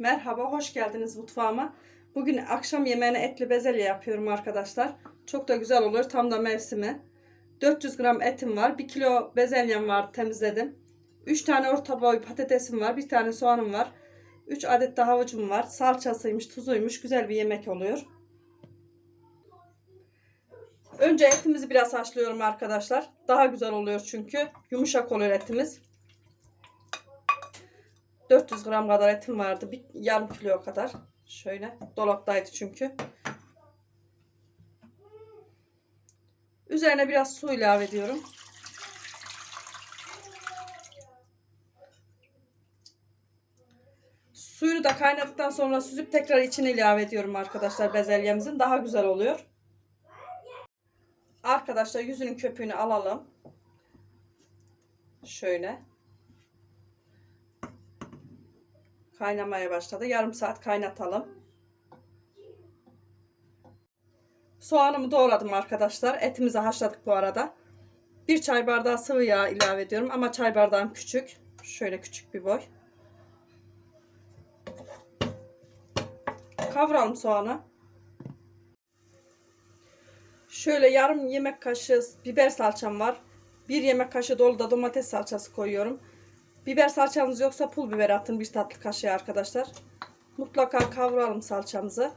Merhaba, hoş geldiniz mutfağıma. Bugün akşam yemeğine etli bezelye yapıyorum arkadaşlar. Çok da güzel olur, tam da mevsimi. 400 gram etim var, 1 kilo bezelyem var, temizledim. 3 tane orta boy patatesim var, bir tane soğanım var. 3 adet de havucum var. Salçasıymış, tuzuymuş, güzel bir yemek oluyor. Önce etimizi biraz haşlıyorum arkadaşlar. Daha güzel oluyor çünkü. Yumuşak oluyor etimiz. 400 gram kadar etim vardı. Bir yarım kilo kadar. Şöyle. Dolaptaydı çünkü. Üzerine biraz su ilave ediyorum. Suyu da kaynadıktan sonra süzüp tekrar içine ilave ediyorum arkadaşlar bezelyemizin. Daha güzel oluyor. Arkadaşlar yüzünün köpüğünü alalım. Şöyle. Kaynamaya başladı. Yarım saat kaynatalım. Soğanımı doğradım arkadaşlar. Etimizi haşladık bu arada. Bir çay bardağı sıvı yağ ilave ediyorum ama çay bardağım küçük. Şöyle küçük bir boy. Kavuralım soğanı. Şöyle yarım yemek kaşığı biber salçam var. Bir yemek kaşığı dolu da domates salçası koyuyorum. Biber salçanız yoksa pul biber atın bir tatlı kaşığı arkadaşlar. Mutlaka kavuralım salçamızı.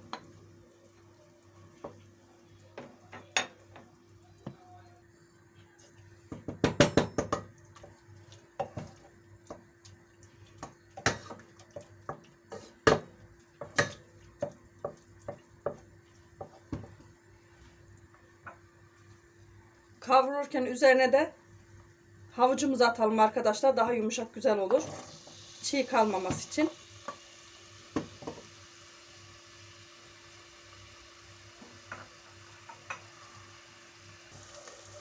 Kavururken üzerine de havucumuzu atalım arkadaşlar. Daha yumuşak güzel olur. Çiğ kalmaması için.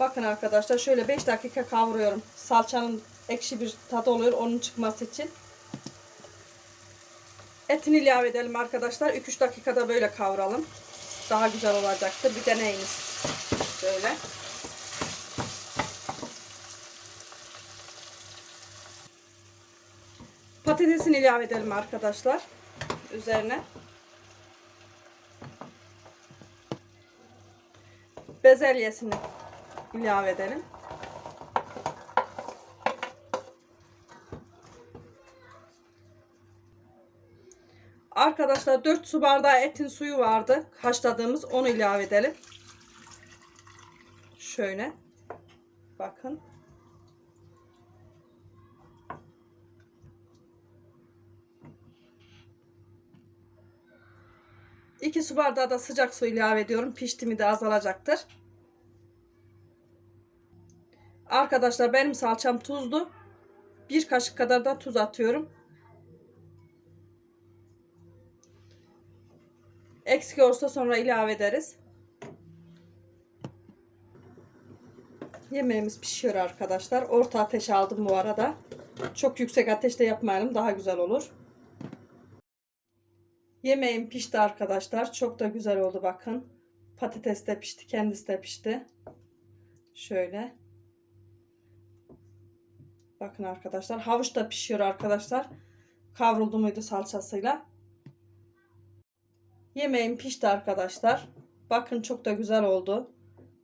Bakın arkadaşlar şöyle 5 dakika kavuruyorum. Salçanın ekşi bir tadı oluyor onun çıkması için. Etini ilave edelim arkadaşlar. 2-3 dakikada böyle kavuralım. Daha güzel olacaktır. Bir deneyiniz. Böyle. Patatesini ilave edelim arkadaşlar. Üzerine. Bezelyesini ilave edelim. Arkadaşlar 4 su bardağı etin suyu vardı. Haşladığımız onu ilave edelim. Şöyle. Bakın. 2 su bardağı da sıcak su ilave ediyorum. Pişti de azalacaktır. Arkadaşlar benim salçam tuzlu. Bir kaşık kadar da tuz atıyorum. Eksik olursa sonra ilave ederiz. Yemeğimiz pişiyor arkadaşlar. Orta ateş aldım bu arada. Çok yüksek ateşte yapmayalım. Daha güzel olur. Yemeğim pişti arkadaşlar. Çok da güzel oldu bakın. Patates de pişti. Kendisi de pişti. Şöyle. Bakın arkadaşlar. Havuç da pişiyor arkadaşlar. Kavruldu muydu salçasıyla. Yemeğim pişti arkadaşlar. Bakın çok da güzel oldu.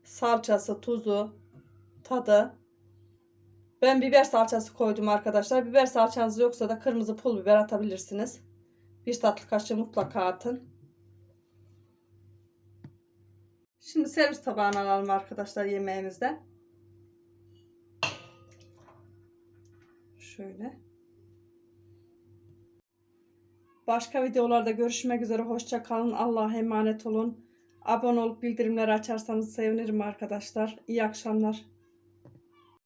Salçası, tuzu, tadı. Ben biber salçası koydum arkadaşlar. Biber salçanız yoksa da kırmızı pul biber atabilirsiniz. Bir tatlı kaşığı mutlaka atın. Şimdi servis tabağına alalım arkadaşlar yemeğimizden. Şöyle. Başka videolarda görüşmek üzere. Hoşça kalın. Allah'a emanet olun. Abone olup bildirimleri açarsanız sevinirim arkadaşlar. İyi akşamlar.